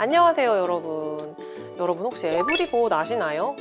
안녕하세요 여러분 여러분 혹시 에브리봇 아시나요?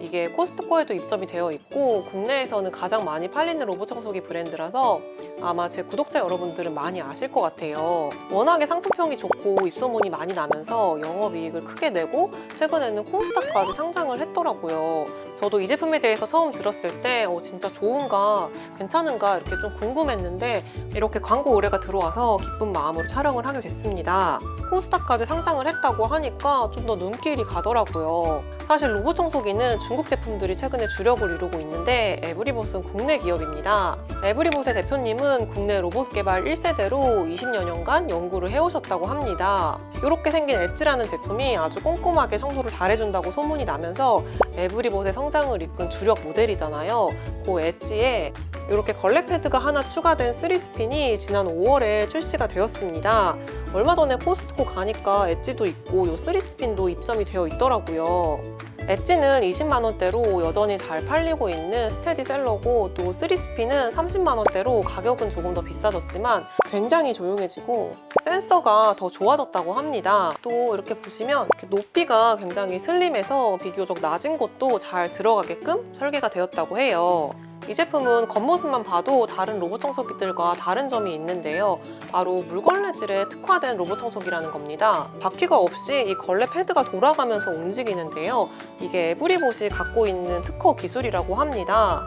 이게 코스트코에도 입점이 되어 있고 국내에서는 가장 많이 팔리는 로봇 청소기 브랜드라서 아마 제 구독자 여러분들은 많이 아실 것 같아요. 워낙에 상품평이 좋고 입소문이 많이 나면서 영업이익을 크게 내고 최근에는 콩스타까지 상장을 했더라고요. 저도 이 제품에 대해서 처음 들었을 때 어, 진짜 좋은가 괜찮은가 이렇게 좀 궁금했는데 이렇게 광고 의뢰가 들어와서 기쁜 마음으로 촬영을 하게 됐습니다. 콩스타까지 상장을 했다고 하니까 좀 더 눈길이 가더라고요. 사실 로봇 청소기는 중국 제품들이 최근에 주력을 이루고 있는데 에브리봇은 국내 기업입니다. 에브리봇의 대표님은 국내 로봇 개발 1세대로 20여 년간 연구를 해오셨다고 합니다. 이렇게 생긴 엣지라는 제품이 아주 꼼꼼하게 청소를 잘해준다고 소문이 나면서 에브리봇의 성 장을 이끈 주력 모델이잖아요. 그 엣지에 이렇게 걸레 패드가 하나 추가된 3스핀이 지난 5월에 출시가 되었습니다. 얼마 전에 코스트코 가니까 엣지도 있고 요 3스핀도 입점이 되어 있더라고요. 엣지는 20만 원대로 여전히 잘 팔리고 있는 스테디셀러고 또 3스핀은 30만 원대로 가격은 조금 더 비싸졌지만 굉장히 조용해지고 센서가 더 좋아졌다고 합니다. 또 이렇게 보시면 이렇게 높이가 굉장히 슬림해서 비교적 낮은 곳도 잘 들어가게끔 설계가 되었다고 해요. 이 제품은 겉모습만 봐도 다른 로봇 청소기들과 다른 점이 있는데요. 바로 물걸레질에 특화된 로봇 청소기라는 겁니다. 바퀴가 없이 이 걸레 패드가 돌아가면서 움직이는데요. 이게 에브리봇이 갖고 있는 특허 기술이라고 합니다.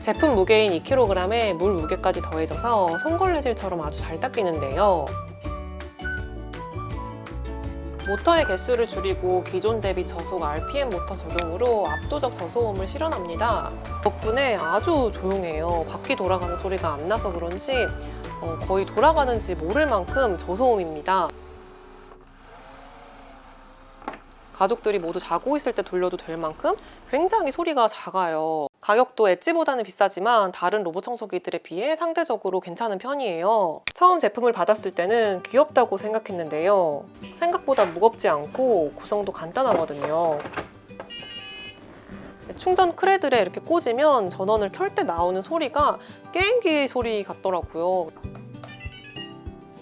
제품 무게인 2kg에 물 무게까지 더해져서 손걸레질처럼 아주 잘 닦이는데요. 모터의 개수를 줄이고 기존 대비 저속 RPM 모터 적용으로 압도적 저소음을 실현합니다. 덕분에 아주 조용해요. 바퀴 돌아가는 소리가 안 나서 그런지 어, 거의 돌아가는지 모를 만큼 저소음입니다. 가족들이 모두 자고 있을 때 돌려도 될 만큼 굉장히 소리가 작아요. 가격도 엣지보다는 비싸지만 다른 로봇 청소기들에 비해 상대적으로 괜찮은 편이에요. 처음 제품을 받았을 때는 귀엽다고 생각했는데요. 생각보다 무겁지 않고 구성도 간단하거든요. 충전 크레들에 이렇게 꽂으면 전원을 켤 때 나오는 소리가 게임기 소리 같더라고요.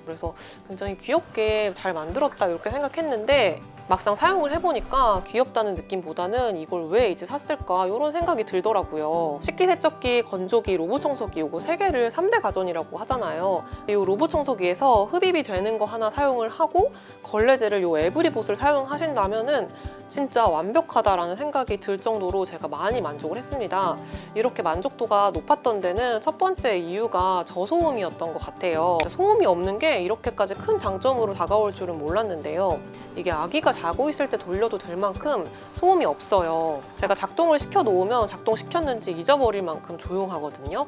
그래서 굉장히 귀엽게 잘 만들었다 이렇게 생각했는데 막상 사용을 해보니까 귀엽다는 느낌보다는 이걸 왜 이제 샀을까 이런 생각이 들더라고요. 식기세척기, 건조기, 로봇 청소기 이거 세 개를 3대 가전이라고 하잖아요. 이 로봇 청소기에서 흡입이 되는 거 하나 사용을 하고 걸레질을 요 에브리봇을 사용하신다면은 진짜 완벽하다라는 생각이 들 정도로 제가 많이 만족을 했습니다. 이렇게 만족도가 높았던 데는 첫 번째 이유가 저소음이었던 것 같아요. 소음이 없는 게 이렇게까지 큰 장점으로 다가올 줄은 몰랐는데요. 이게 아기가 자고 있을 때 돌려도 될 만큼 소음이 없어요. 제가 작동을 시켜 놓으면 작동시켰는지 잊어버릴 만큼 조용하거든요.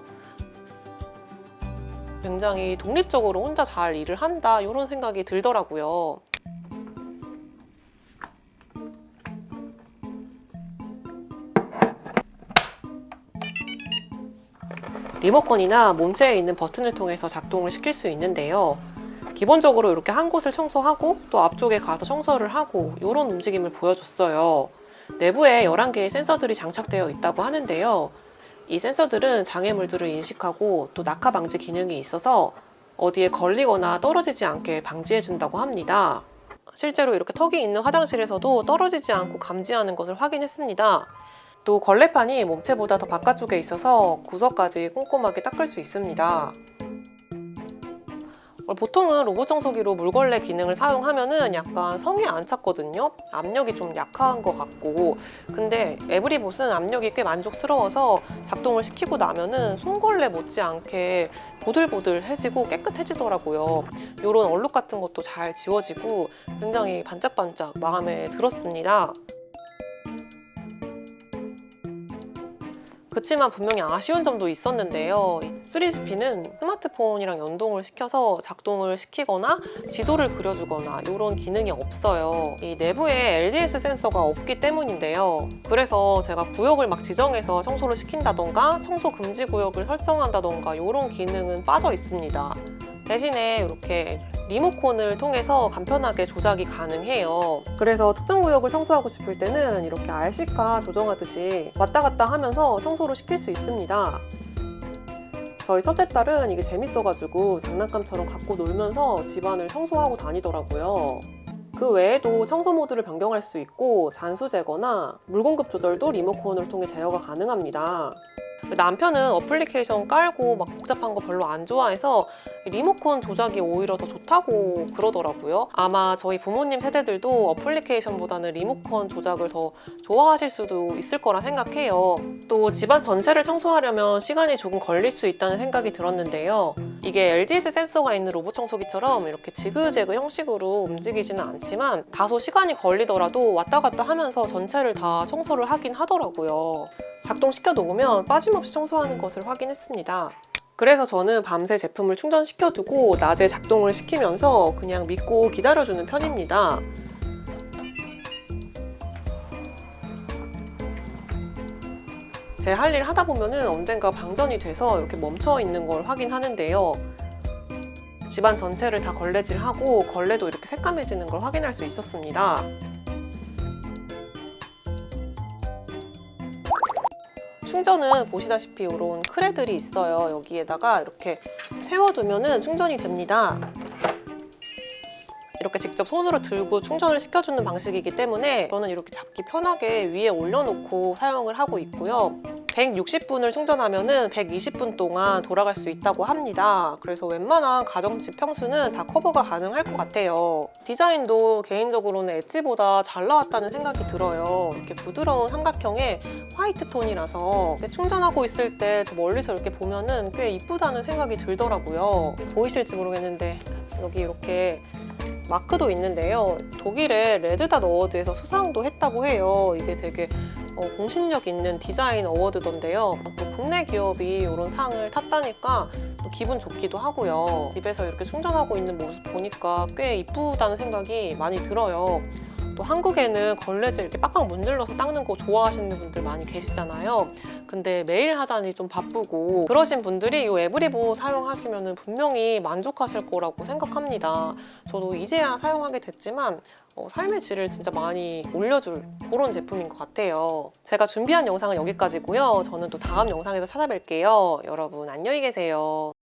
굉장히 독립적으로 혼자 잘 일을 한다 이런 생각이 들더라고요. 리모컨이나 몸체에 있는 버튼을 통해서 작동을 시킬 수 있는데요. 기본적으로 이렇게 한 곳을 청소하고 또 앞쪽에 가서 청소를 하고 이런 움직임을 보여줬어요. 내부에 11개의 센서들이 장착되어 있다고 하는데요. 이 센서들은 장애물들을 인식하고 또 낙하 방지 기능이 있어서 어디에 걸리거나 떨어지지 않게 방지해준다고 합니다. 실제로 이렇게 턱이 있는 화장실에서도 떨어지지 않고 감지하는 것을 확인했습니다. 또 걸레판이 몸체보다 더 바깥쪽에 있어서 구석까지 꼼꼼하게 닦을 수 있습니다. 보통은 로봇 청소기로 물걸레 기능을 사용하면은 약간 성에 안 찼거든요. 압력이 좀 약한 것 같고. 근데 에브리봇은 압력이 꽤 만족스러워서 작동을 시키고 나면은 손걸레 못지않게 보들보들해지고 깨끗해지더라고요. 이런 얼룩 같은 것도 잘 지워지고 굉장히 반짝반짝 마음에 들었습니다. 그렇지만 분명히 아쉬운 점도 있었는데요. 3GP는 스마트폰이랑 연동을 시켜서 작동을 시키거나 지도를 그려주거나 이런 기능이 없어요. 이 내부에 LDS 센서가 없기 때문인데요. 그래서 제가 구역을 막 지정해서 청소를 시킨다던가 청소 금지 구역을 설정한다던가 이런 기능은 빠져 있습니다. 대신에 이렇게 리모컨을 통해서 간편하게 조작이 가능해요. 그래서 특정 구역을 청소하고 싶을 때는 이렇게 RC카 조정하듯이 왔다 갔다 하면서 청소를 시킬 수 있습니다. 저희 첫째 딸은 이게 재밌어가지고 장난감처럼 갖고 놀면서 집안을 청소하고 다니더라고요. 그 외에도 청소 모드를 변경할 수 있고 잔수 제거나 물 공급 조절도 리모컨을 통해 제어가 가능합니다. 남편은 어플리케이션 깔고 막 복잡한 거 별로 안 좋아해서 리모컨 조작이 오히려 더 좋다고 그러더라고요. 아마 저희 부모님 세대들도 어플리케이션보다는 리모컨 조작을 더 좋아하실 수도 있을 거라 생각해요. 또 집안 전체를 청소하려면 시간이 조금 걸릴 수 있다는 생각이 들었는데요. 이게 LDS 센서가 있는 로봇 청소기처럼 이렇게 지그재그 형식으로 움직이지는 않지만 다소 시간이 걸리더라도 왔다 갔다 하면서 전체를 다 청소를 하긴 하더라고요. 작동시켜 놓으면 빠짐없이 청소하는 것을 확인했습니다. 그래서 저는 밤새 제품을 충전시켜 두고 낮에 작동을 시키면서 그냥 믿고 기다려주는 편입니다. 제 할 일 하다 보면은 언젠가 방전이 돼서 이렇게 멈춰 있는 걸 확인하는데요. 집안 전체를 다 걸레질하고 걸레도 이렇게 새까매지는 걸 확인할 수 있었습니다. 충전은 보시다시피 이런 크레들이 있어요. 여기에다가 이렇게 세워두면은 충전이 됩니다. 이렇게 직접 손으로 들고 충전을 시켜주는 방식이기 때문에 저는 이렇게 잡기 편하게 위에 올려놓고 사용을 하고 있고요. 160분을 충전하면은 120분 동안 돌아갈 수 있다고 합니다. 그래서 웬만한 가정집 평수는 다 커버가 가능할 것 같아요. 디자인도 개인적으로는 엣지보다 잘 나왔다는 생각이 들어요. 이렇게 부드러운 삼각형의 화이트 톤이라서 충전하고 있을 때 저 멀리서 이렇게 보면은 꽤 이쁘다는 생각이 들더라고요. 보이실지 모르겠는데 여기 이렇게 마크도 있는데요. 독일의 레드닷 어워드에서 수상도 했다고 해요. 이게 되게 어, 공신력 있는 디자인 어워드던데요. 또 국내 기업이 이런 상을 탔다니까 또 기분 좋기도 하고요. 집에서 이렇게 충전하고 있는 모습 보니까 꽤 이쁘다는 생각이 많이 들어요. 또 한국에는 걸레질 이렇게 빡빡 문질러서 닦는 거 좋아하시는 분들 많이 계시잖아요. 근데 매일 하자니 좀 바쁘고 그러신 분들이 이 에브리보 사용하시면 분명히 만족하실 거라고 생각합니다. 저도 이제야 사용하게 됐지만 어, 삶의 질을 진짜 많이 올려줄 그런 제품인 것 같아요. 제가 준비한 영상은 여기까지고요. 저는 또 다음 영상에서 찾아뵐게요. 여러분 안녕히 계세요.